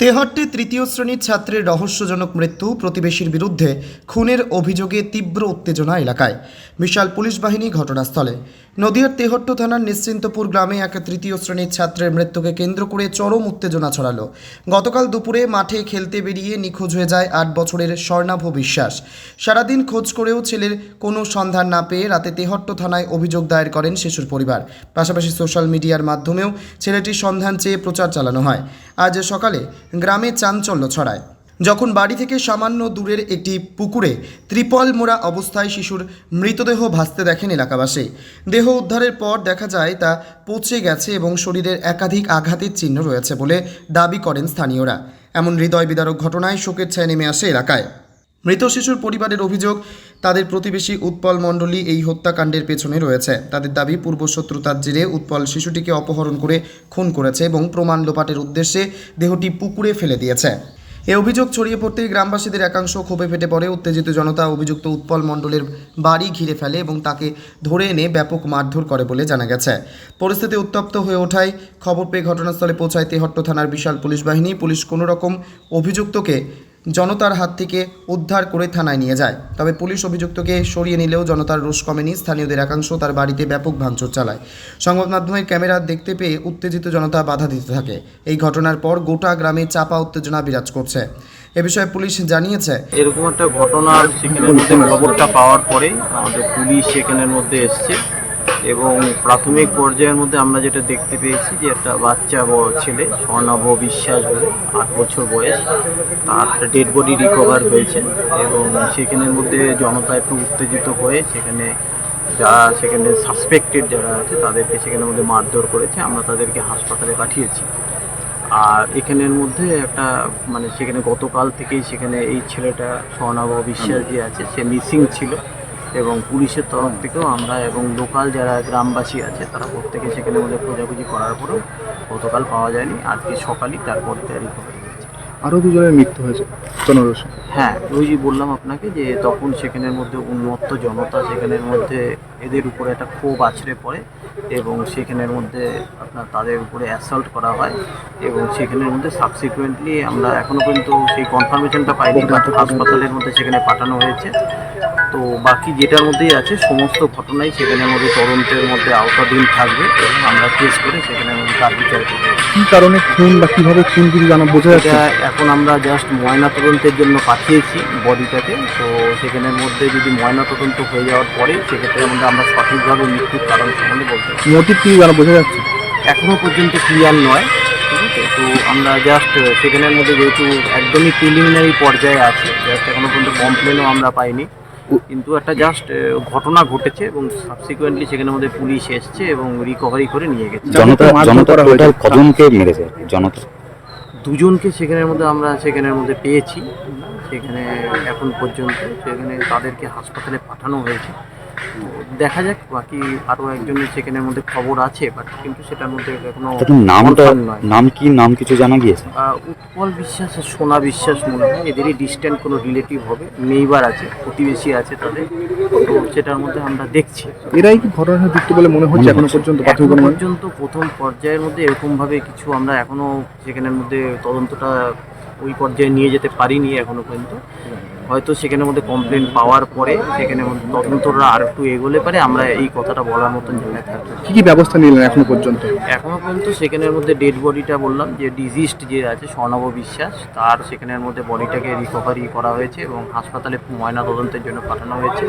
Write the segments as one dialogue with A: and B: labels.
A: তেহট্টে তৃতীয় শ্রেণির ছাত্রের রহস্যজনক মৃত্যু প্রতিবেশীর বিরুদ্ধে খুনের অভিযোগে তীব্র উত্তেজনা এলাকায়। বিশাল পুলিশ বাহিনী ঘটনাস্থলে। নদিয়ার তেহট্ট থানার নিশ্চিন্তপুর গ্রামে এক তৃতীয় শ্রেণির ছাত্রের মৃত্যুকে কেন্দ্র করে চরম উত্তেজনা ছড়ালো। গতকাল দুপুরে মাঠে খেলতে বেরিয়ে নিখোঁজ হয়ে যায় আট বছরের স্বর্ণাভ বিশ্বাস। সারাদিন খোঁজ করেও ছেলের কোনো সন্ধান না পেয়ে রাতে তেহট্ট থানায় অভিযোগ দায়ের করেন শিশুর পরিবার। পাশাপাশি সোশ্যাল মিডিয়ার মাধ্যমেও ছেলেটির সন্ধান চেয়ে প্রচার চালানো হয়। আজ সকালে গ্রামে চাঞ্চল্য ছড়ায়। যখন বাড়ি থেকে সামান্য দূরের একটি পুকুরে ত্রিপল মোড়া অবস্থায় শিশুর মৃতদেহ ভাসতে দেখেন এলাকাবাসী। দেহ উদ্ধারের পর দেখা যায়, তা পচে গেছে এবং শরীরের একাধিক আঘাতের চিহ্ন রয়েছে বলে দাবি করেন স্থানীয়রা। এমন হৃদয় বিদারক ঘটনায় শোকের ছায় নেমে আসে এলাকায়। মৃত শিশুর পরিবারের অভিযোগ, তাদের প্রতিবেশী উৎপল মণ্ডলী এই হত্যাকাণ্ডের পেছনে রয়েছে। তাদের দাবি, পূর্বশত্রুতার জেরে উৎপল শিশুটিকে অপহরণ করে খুন করেছে এবং প্রমাণ লোপাটের উদ্দেশ্যে দেহটি পুকুরে ফেলে দিয়েছে। এ অভিযোগ ছড়িয়ে পড়তেই গ্রামবাসীদের একাংশ ক্ষোভে ফেটে পড়ে। উত্তেজিত জনতা অভিযুক্ত উৎপল মণ্ডলের বাড়ি ঘিরে ফেলে এবং তাকে ধরে এনে ব্যাপক মারধর করে বলে জানা গেছে। পরিস্থিতি উত্তপ্ত হয়ে ওঠায় খবর পেয়ে ঘটনাস্থলে পৌঁছায় তেহট্ট থানার বিশাল পুলিশ বাহিনী। পুলিশ কোনো রকম অভিযুক্তকে জনতার হাত থেকে উদ্ধার করে থানায় নিয়ে যায়। তবে পুলিশ অভিযুক্তকে সরিয়ে নিলেও জনতার রোষ কমেনি, স্থানীয়দের একাংশ তার বাড়িতে ব্যাপক ভাঙচুর চালায়। সংবাদ মাধ্যমের ক্যামেরা দেখতে পেয়ে উত্তেজিত জনতা বাধা দিতে থাকে। এই ঘটনার পর গোটা গ্রামে চাপা উত্তেজনা বিরাজ করছে। এ বিষয়ে পুলিশ জানিয়েছে,
B: এরকম একটা ঘটনা সেখানের মধ্যে খবরটা পাওয়ার পরে আমাদের পুলিশ সেখানের মধ্যে এসছে। এবং প্রাথমিক পর্যায়ের মধ্যে আমরা যেটা দেখতে পেয়েছি যে একটা বাচ্চা ছেলে, স্বর্ণাভ বিশ্বাস বলে, আট বছর বয়স। তার ডেড বডি রিকভার হয়েছে এবং সেখানের মধ্যে জনতা একটু উত্তেজিত হয়ে সেখানে যারা সেখানে সাসপেক্টেড যারা আছে, তাদেরকে সেখানের মধ্যে মারধর করেছে। আমরা তাদেরকে হাসপাতালে পাঠিয়েছি। আর এখানের মধ্যে একটা মানে সেখানে গতকাল থেকেই সেখানে এই ছেলেটা স্বর্ণাভ বিশ্বাস যে আছে, সে মিসিং ছিল। এবং পুলিশের তরফ থেকেও আমরা এবং লোকাল যারা গ্রামবাসী আছে, তারা প্রত্যেকে সেখানে মধ্যে খোঁজাখুঁজি করার পরেও গতকাল পাওয়া যায়নি। আজকে সকালই তারপর তৈরি হয়েছে
C: আরও দুজনের মৃত্যু হয়েছে জনরোষে
B: হ্যাঁ ওই যে বললাম আপনাকে যে তখন সেখানের মধ্যে উন্মত্ত জনতা সেখানের মধ্যে এদের উপরে একটা ক্ষোভ আছড়ে পড়ে এবং সেখানের মধ্যে আপনার তাদের উপরে অ্যাসল্ট করা হয় এবং সেখানের মধ্যে সাবসিকুয়েন্টলি আমরা এখনও পর্যন্ত সেই কনফার্মেশনটা পাইনি হাসপাতালের মধ্যে সেখানে পাঠানো হয়েছে। তো বাকি যেটার মধ্যেই আছে সমস্ত ঘটনাই সেখানের মধ্যে তদন্তের মধ্যে আওতাধীন থাকবে এবং আমরা কেস করে সেখানের মধ্যে তার বিচার করব।
C: কি কারণে খুন বা কীভাবে খুন কিছু জানা বোঝা যাচ্ছে
B: এখন আমরা জাস্ট ময়না তদন্তের জন্য পাঠিয়েছি বডিটাকে। তো সেখানের মধ্যে যদি ময়না তদন্ত হয়ে যাওয়ার পরে সেক্ষেত্রে মধ্যে আমরা সঠিকভাবে মৃত্যুর কারণ সম্বন্ধে বলতে পারব।
C: মোটিভ কি জানা বোঝা যাচ্ছে?
B: এখনও পর্যন্ত ক্লিয়ার নয় তো আমরা জাস্ট সেখানের মধ্যে যেহেতু একদমই প্রিলিমিনারি পর্যায়ে আছে জাস্ট এখনও পর্যন্ত কমপ্লেনও আমরা পাইনি। কিন্তু একটা জাস্ট ঘটনা ঘটেছে এবং সাবসিকুয়েন্টলি সেখানে মধ্যে পুলিশ এসছে এবং রিকভারি করে নিয়ে গেছে।
D: জনতা জনতা। কজনকে মেরেছে? জনতা
B: দুজনকে সেখানের মধ্যে আমরা সেখানের মধ্যে পেয়েছি। সেখানে এখন পর্যন্ত সেখানে তাদেরকে হাসপাতালে পাঠানো হয়েছে। দেখা যাক বাকি আরও একজনের সেখানের মধ্যে খবর আছে বাট কিন্তু সেটার মধ্যে এখনও
D: তাদের নামটা
B: নয়।
D: নাম কি? নাম কিছু জানা গিয়েছে?
B: উৎপল বিশ্বাস আর সোনা বিশ্বাস মনে হয় এদেরই ডিস্ট্যান্ট কোনো রিলেটিভ হবে নেইবার আছে প্রতিবেশী আছে তাদের। তো সেটার মধ্যে আমরা দেখছি।
C: এরাই কি ঘটনাটা যুক্ত বলে মনে হচ্ছে এখনও পর্যন্ত এখনও
B: পর্যন্ত প্রথম পর্যায়ের মধ্যে এরকমভাবে কিছু আমরা এখনও সেখানের মধ্যে তদন্তটা ওই পর্যায়ে নিয়ে যেতে পারিনি এখনও পর্যন্ত। হয়তো সেখানের মধ্যে কমপ্লেন পাওয়ার পরে সেখানের মধ্যে তদন্তটা আর একটু এগোলে পারে আমরা এই কথাটা বলার মতন জায়গায় থাকব
C: কি কি ব্যবস্থা নিলেন এখনও পর্যন্ত?
B: এখনও পর্যন্ত সেখানের মধ্যে ডেড বডিটা বললাম যে ডিজিজড যে আছে স্বর্ণব বিশ্বাস তার সেখানের মধ্যে বডিটাকে রিকভারি করা হয়েছে এবং হাসপাতালে ময়না তদন্তের জন্য পাঠানো হয়েছে।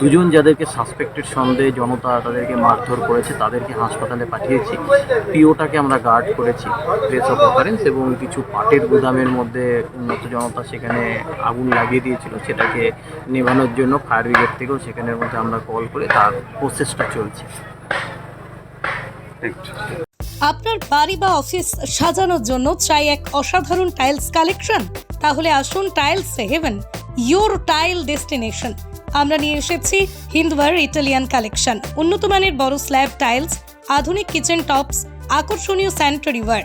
B: দুজন যাদেরকে সাসপেক্টেড সন্দেহে জনতা তাদেরকে মারধর করেছে তাদেরকে হাসপাতালে পাঠিয়েছি। পিওটাকে আমরা গার্ড করেছি প্লেস অফ অকারেন্স এবং কিছু পাটের গুদামের মধ্যে উন্নত জনতা সেখানে আগুন লাগিয়ে দিয়েছিল সেটাকে নেভানোর জন্য ফায়ার ব্রিগেড থেকেও সেখানের মধ্যে আমরা কল করে তার প্রসেসটা চলছে।
E: আপনার বাড়ি বা অফিস সাজানোর জন্য চাই এক অসাধারণ টাইলস কালেকশন তাহলে আসুন tiles haven your tile destination আমরা নিয়ে এসেছি হিন্দওয়ার ইটালিয়ান কালেকশন উন্নত মানের বড় স্ল্যাব টাইলস আধুনিক কিচেন টপস আকর্ষণীয় স্যানিটারি ওয়্যার